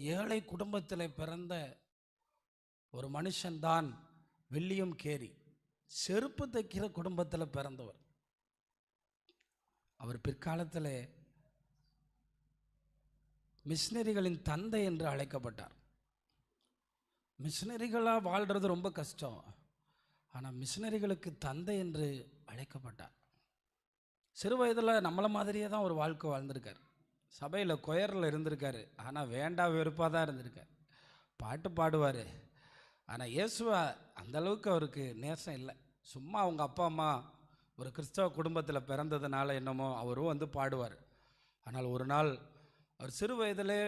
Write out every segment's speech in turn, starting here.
ஏழை குடும்பத்தில் பிறந்த ஒரு மனுஷன்தான் வில்லியம் கேரி. செருப்பு தைக்கிற குடும்பத்தில் பிறந்தவர். அவர் பிற்காலத்தில் மிஷினரிகளின் தந்தை என்று அழைக்கப்பட்டார். மிஷினரிகளாக வாழ்கிறது ரொம்ப கஷ்டம். ஆனால் மிஷினரிகளுக்கு தந்தை என்று அழைக்கப்பட்டார். சிறு வயதில் நம்மளை மாதிரியே தான் ஒரு வாழ்க்கை வாழ்ந்திருக்கார். சபையில் கொயரில் இருந்திருக்காரு. ஆனால் வேண்டாம் வெறுப்பாக தான் இருந்திருக்கார். பாட்டு பாடுவார். ஆனால் இயேசுவா அந்த அளவுக்கு அவருக்கு நேசம் இல்லை. சும்மா அவங்க அப்பா அம்மா ஒரு கிறிஸ்தவ குடும்பத்தில் பிறந்ததுனால என்னமோ அவரும் வந்து பாடுவார். ஆனால் ஒரு நாள் அவர் சிறு வயதிலே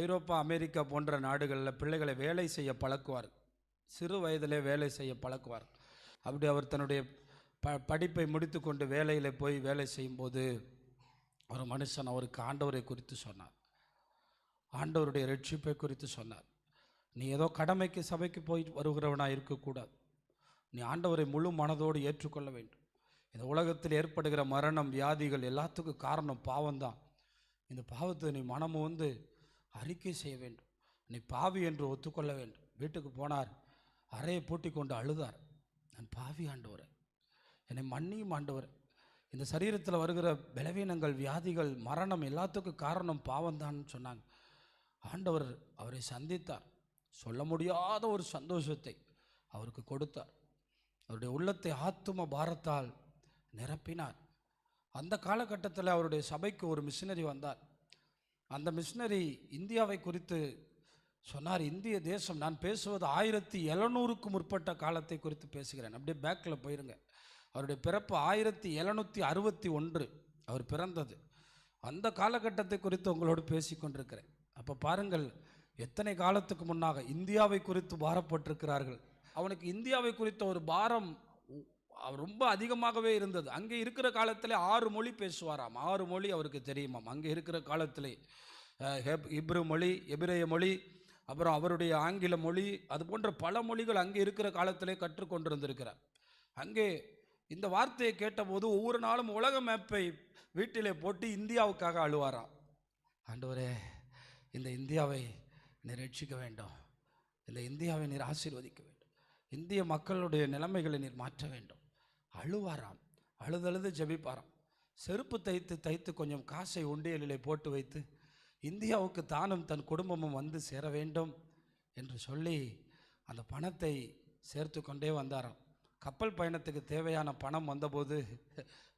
ஐரோப்பா அமெரிக்கா போன்ற நாடுகளில் பிள்ளைகளை வேலை செய்ய பழக்குவார். சிறு வயதிலே வேலை செய்ய பழக்குவார். அப்படி அவர் தன்னுடைய ப படிப்பை முடித்துக்கொண்டு வேலையில் போய் வேலை செய்யும்போது ஒரு மனுஷன் அவருக்கு ஆண்டவரை குறித்து சொன்னார். ஆண்டவருடைய ரட்சிப்பை குறித்து சொன்னார். நீ ஏதோ கடமைக்கு சபைக்கு போய் வருகிறவனாக இருக்கக்கூடாது. நீ ஆண்டவரை முழு மனதோடு ஏற்றுக்கொள்ள வேண்டும். இந்த உலகத்தில் ஏற்படுகிற மரணம் வியாதிகள் எல்லாத்துக்கும் காரணம் பாவம்தான். இந்த பாவத்தை நீ மனமும் வந்து அறிக்கை செய்ய வேண்டும். நீ பாவி என்று ஒத்துக்கொள்ள வேண்டும். வீட்டுக்கு போனார். அறையை பூட்டி கொண்டு அழுதார். நான் பாவி ஆண்டவர். என்னை மன்னியும் ஆண்டவர். இந்த சரீரத்தில் வருகிற பலவீனங்கள் வியாதிகள் மரணம் எல்லாத்துக்கும் காரணம் பாவம்தான் சொன்னாங்க. ஆண்டவர் அவரை சந்தித்தார். சொல்ல முடியாத ஒரு சந்தோஷத்தை அவருக்கு கொடுத்தார். அவருடைய உள்ளத்தை ஆத்தும பாரத்தால் நிரப்பினார். அந்த காலகட்டத்தில் அவருடைய சபைக்கு ஒரு மிஷினரி வந்தார். அந்த மிஷினரி இந்தியாவை குறித்து சொன்னார் இந்திய தேசம் நான் பேசுவது ஆயிரத்தி எழுநூறுக்கு முற்பட்ட காலத்தை குறித்து பேசுகிறேன். அப்படியே பேக்கில் போயிருங்க. அவருடைய பிறப்பு ஆயிரத்தி எழுநூற்றி அறுபத்தி ஒன்று. அவர் பிறந்தது. அந்த காலகட்டத்தை குறித்து உங்களோடு பேசி கொண்டிருக்கிறேன் அப்போ பாருங்கள் எத்தனை காலத்துக்கு முன்னாக இந்தியாவை குறித்து பாரப்பட்டிருக்கிறார்கள். அவனுக்கு இந்தியாவை குறித்த ஒரு பாரம் ரொம்ப அதிகமாகவே இருந்தது. அங்கே இருக்கிற காலத்தில் ஆறு மொழி பேசுவாராம். ஆறு மொழி அவருக்கு தெரியுமாம். அங்கே இருக்கிற காலத்திலே ஹெப் இப்ரு மொழி எபிரேய மொழி அப்புறம் அவருடைய ஆங்கில மொழி அது போன்ற பல மொழிகள் அங்கே இருக்கிற காலத்திலே கற்றுக்கொண்டிருந்திருக்கிறார். அங்கே இந்த வார்த்தையை கேட்டபோது ஒவ்வொரு நாளும் உலக மேப்பை வீட்டிலே போட்டு இந்தியாவுக்காக அழுவாராம். ஆண்டவரே இந்த இந்தியாவை நீர் ரட்சிக்க வேண்டும். இந்த இந்தியாவை நீர் ஆசீர்வதிக்க வேண்டும். இந்திய மக்களுடைய நிலைமைகளை நீர் மாற்ற வேண்டும். அழுவாராம். அழுதழுது ஜெபிப்பாராம். செருப்பு தைத்து தைத்து கொஞ்சம் காசை உண்டியலிலே போட்டு வைத்து இந்தியாவுக்கு தானும் தன் குடும்பமும் வந்து சேர வேண்டும் என்று சொல்லி அந்த பணத்தை சேர்த்து கொண்டே வந்தாராம். கப்பல் பயணத்துக்கு தேவையான பணம் வந்தபோது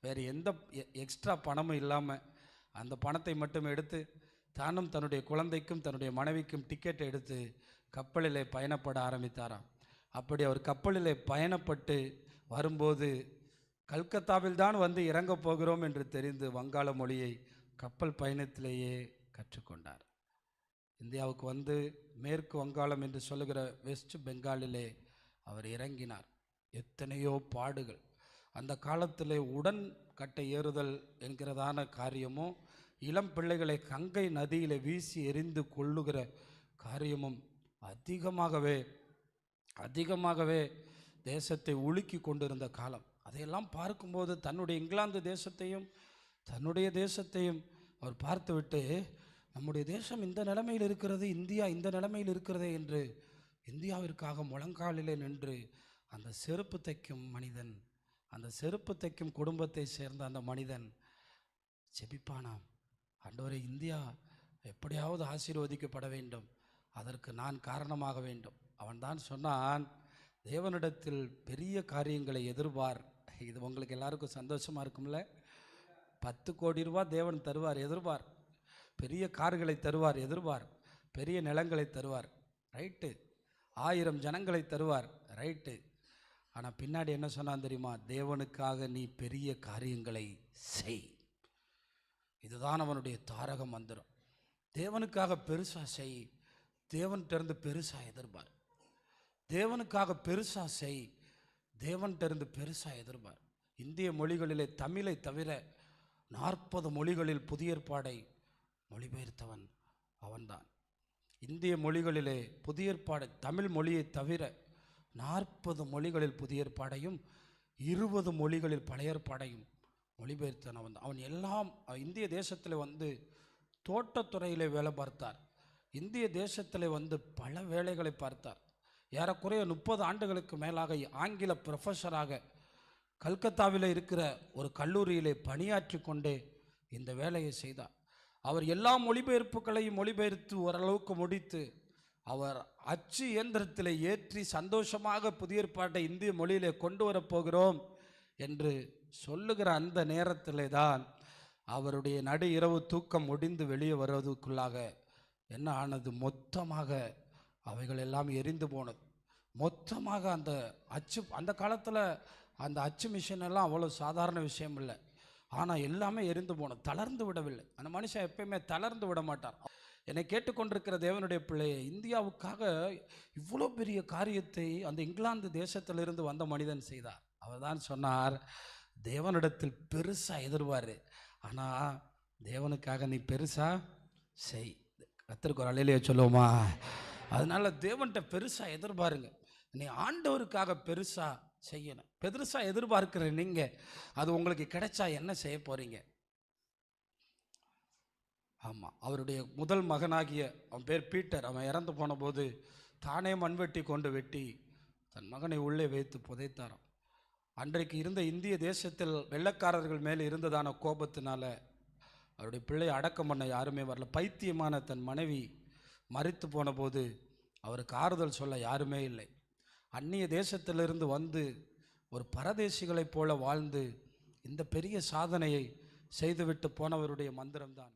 வேறு எந்த எக்ஸ்ட்ரா பணமும் இல்லாமல் அந்த பணத்தை மட்டும் எடுத்து தானும் தன்னுடைய குழந்தைக்கும் தன்னுடைய மனைவிக்கும் டிக்கெட் எடுத்து கப்பலிலே பயணப்பட ஆரம்பித்தாராம். அப்படி அவர் கப்பலிலே பயணப்பட்டு வரும்போது கல்கத்தாவில் தான் வந்து இறங்கப் போகிறோம் என்று தெரிந்து வங்காள மொழியை கப்பல் பயணத்திலேயே கற்றுக்கொண்டார். இந்தியாவுக்கு வந்து மேற்கு வங்காளம் என்று சொல்லுகிற வெஸ்ட் பெங்காலிலே அவர் இறங்கினார். எத்தனையோ பாடுகள். அந்த காலத்தில் உடன் கட்டை ஏறுதல் என்கிறதான காரியமும் இளம் பிள்ளைகளை கங்கை நதியில் வீசி எறிந்து கொள்ளுகிற காரியமும் அதிகமாகவே அதிகமாகவே தேசத்தை உலுக்கி கொண்டிருந்த காலம். அதையெல்லாம் பார்க்கும்போது தன்னுடைய இங்கிலாந்து தேசத்தையும் தன்னுடைய தேசத்தையும் அவர் பார்த்துவிட்டு நம்முடைய தேசம் இந்த நிலைமையில் இருக்கிறது இந்தியா இந்த நிலைமையில் இருக்கிறதே என்று இந்தியாவிற்காக முழங்காலிலே நின்று அந்த செருப்பு தைக்கும் மனிதன் அந்த செருப்பு தைக்கும் குடும்பத்தை சேர்ந்த அந்த மனிதன் செபிப்பானாம் ஆண்டவரே இந்தியா எப்படியாவது ஆசீர்வதிக்கப்பட வேண்டும். அதற்கு நான் காரணமாக வேண்டும். அவன்தான் சொன்னான் தேவனிடத்தில் பெரிய காரியங்களை எதிர்பார். இது உங்களுக்கு எல்லாருக்கும் சந்தோஷமாக இருக்கும்ல? பத்து கோடி ரூபா தேவன் தருவார் எதிர்பார். பெரிய கார்களை தருவார் எதிர்பார். பெரிய நிலங்களை தருவார். ரைட்டு. ஆயிரம் ஜனங்களை தருவார் ரைட்டு. ஆனால் பின்னாடி என்ன சொன்னான் தெரியுமா? தேவனுக்காக நீ பெரிய காரியங்களை செய். இதுதான் அவனுடைய தாரக மந்திரம். தேவனுக்காக பெருசா செய். தேவன்கிட்ட இருந்து எதிர்பார். தேவனுக்காக பெருசா செய். தேவன்கிட்டருந்து பெருசாக எதிர்பார். இந்திய மொழிகளிலே தமிழை தவிர நாற்பது மொழிகளில் புதிய ஏற்பாடை மொழிபெயர்த்தவன் அவன்தான். இந்திய மொழிகளிலே புதிய ஏற்பாடு தமிழ் மொழியை தவிர நாற்பது மொழிகளில் புதிய ஏற்பாடையும் இருபது மொழிகளில் பழைய ஏற்பாடையும் மொழிபெயர்த்தன அவன். அவன் எல்லாம் இந்திய தேசத்தில் வந்து தோட்டத்துறையிலே வேலை பார்த்தார். இந்திய தேசத்தில் வந்து பல வேலைகளை பார்த்தார். ஏறக்குறைய முப்பது ஆண்டுகளுக்கு மேலாக ஆங்கில ப்ரொஃபஸராக கல்கத்தாவில் இருக்கிற ஒரு கல்லூரியிலே பணியாற்றி கொண்டே இந்த வேலையை செய்தார். அவர் எல்லா மொழிபெயர்ப்புகளையும் மொழிபெயர்த்து ஓரளவுக்கு முடித்து அவர் அச்சு இயந்திரத்தில் ஏற்றி சந்தோஷமாக புதிய ஏற்பாட்டை இந்திய மொழியிலே கொண்டு வரப்போகிறோம் என்று சொல்லுகிற அந்த நேரத்திலே தான் அவருடைய நடு இரவு தூக்கம் முடிந்து வெளியே வருவதற்குள்ளாக என்ன ஆனது? மொத்தமாக அவைகள் எல்லாம் எரிந்து போனது. மொத்தமாக அந்த அச்சு அந்த காலத்தில் அந்த அச்சு மிஷின் எல்லாம் அவ்வளோ சாதாரண விஷயம் இல்லை. ஆனால் எல்லாமே எரிந்து போனது. தளர்ந்து விடவில்லை. அந்த மனுஷன் எப்பயுமே தளர்ந்து விட மாட்டார். என்னை கேட்டுக்கொண்டிருக்கிற தேவனுடைய பிள்ளையை இந்தியாவுக்காக இவ்வளோ பெரிய காரியத்தை அந்த இங்கிலாந்து தேசத்திலிருந்து வந்த மனிதன் செய்தார். அவர் தான் சொன்னார் தேவனிடத்தில் பெருசாக எதிர்வார் ஆனால் தேவனுக்காக நீ பெருசாக செய். கத்திருக்கு ஒரு அலையிலேயே சொல்லுவோமா? அதனால தேவன்கிட்ட பெருசாக எதிர்பாருங்க. நீ ஆண்டவருக்காக பெருசாக செய்யணும். பெருசாக எதிர்பார்க்கிற நீங்கள் அது உங்களுக்கு கிடைச்சா என்ன செய்ய போகிறீங்க ஆமாம் அவருடைய முதல் மகனாகிய அவன் பேர் பீட்டர். அவன் இறந்து போன போது தானே மண்வெட்டி கொண்டு வெட்டி தன் மகனை உள்ளே வைத்து புதைத்தாராம். அன்றைக்கு இருந்த இந்திய தேசத்தில் வெள்ளக்காரர்கள் மேலே இருந்ததான கோபத்தினால அவருடைய பிள்ளை அடக்கம் பண்ண யாருமே வரல. பைத்தியமான தன் மனைவி மறித்து போன போது அவருக்கு ஆறுதல் சொல்ல யாருமே இல்லை. அந்நிய தேசத்திலிருந்து வந்து ஒரு பரதேசிகளைப் போல வாழ்ந்து இந்த பெரிய சாதனையை செய்துவிட்டு போனவருடைய மந்திரம்தான்.